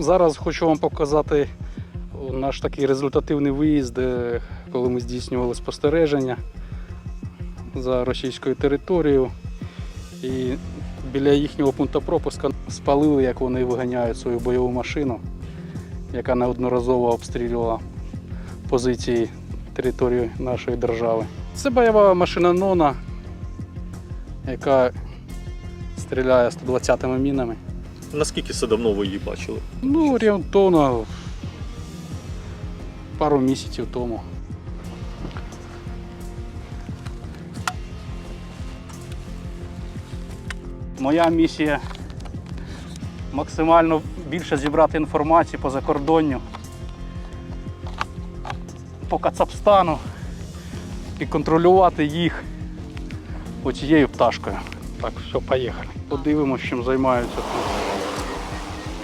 Зараз хочу вам показати наш такий результативний виїзд, коли ми здійснювали спостереження за російською територією. І біля їхнього пункту пропуска спалили, як вони виганяють свою бойову машину, яка неодноразово обстрілювала позиції території нашої держави. Це бойова машина Нона, яка стріляє 120-ми мінами. Наскільки це давно ви її бачили? Ну, орієнтовно пару місяців тому. Моя місія максимально більше зібрати інформацію по закордонню, по Кацапстану і контролювати їх оцією пташкою. Так, все, поїхали. Подивимось, чим займаються тут.